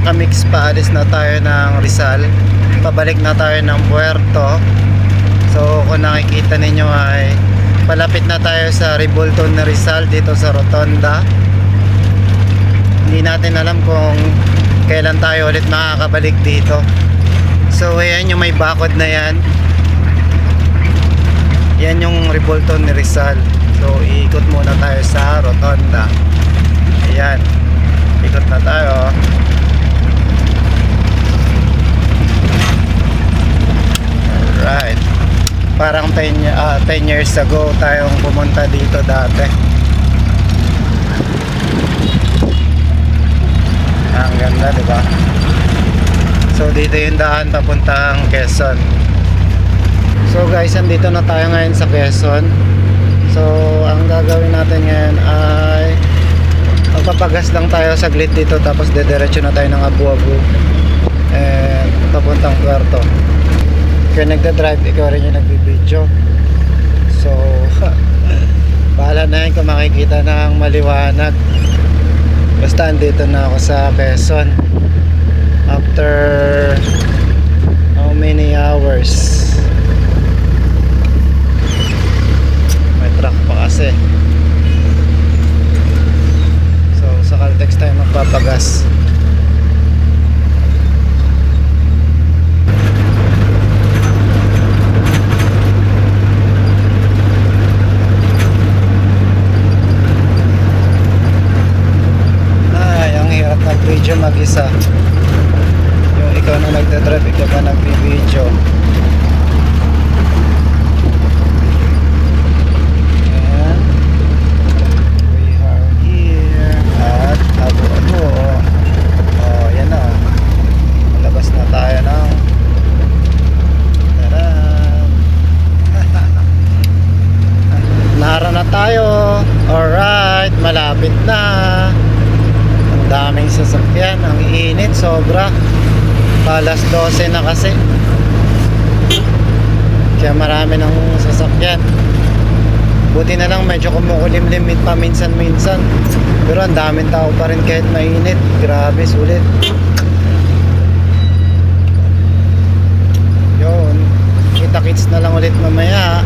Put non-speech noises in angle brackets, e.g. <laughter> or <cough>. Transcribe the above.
mga kamix, paalis na tayo ng Rizal. Pabalik na tayo ng Puerto. So kung nakikita ninyo ay palapit na tayo sa Revolton na Rizal dito sa Rotonda. Hindi natin alam kung kailan tayo ulit makakabalik dito. So ayan yung may bakod na yan. Yan yung Revolton ni Rizal. So iikot muna tayo sa Rotonda. Ayan. Ikot na tayo. Alright. Parang 10, y- ah, 10 years ago tayong pumunta dito dati. Ah, Ang ganda, di ba? So dito yung daan papuntang Quezon. So guys, andito na tayo ngayon sa Quezon. So ang gagawin natin ngayon ay magpapagas lang tayo saglit dito tapos dediretso na tayo ng Abu-Abu Puerto. Kaya nagda-drive, ikaw rin yung nagbibideo. So, <laughs> bahala na yun kung makikita ng maliwanag. Basta andito na ako sa Quezon. After how many hours? May truck pa kasi. So, sa Caltex tayo magpapagas. Ay, ang mag-video mag-isa. Yung ikaw na nagdadrive, ikaw pa nag-video. Ayan. We are here at Abu Abu. Oh, yan na. Labas na tayo ng Taran! <laughs> Nara na tayo. Alright, malapit na. Daming sasakyan. Ang init, sobra. Alas 12 na kasi. Kaya marami ng sasakyan. Buti na lang medyo kumukulimlim paminsan-minsan. Pero ang daming tao pa rin kahit mainit. Grabe, sulit. Yun. Kita-kits na lang ulit mamaya.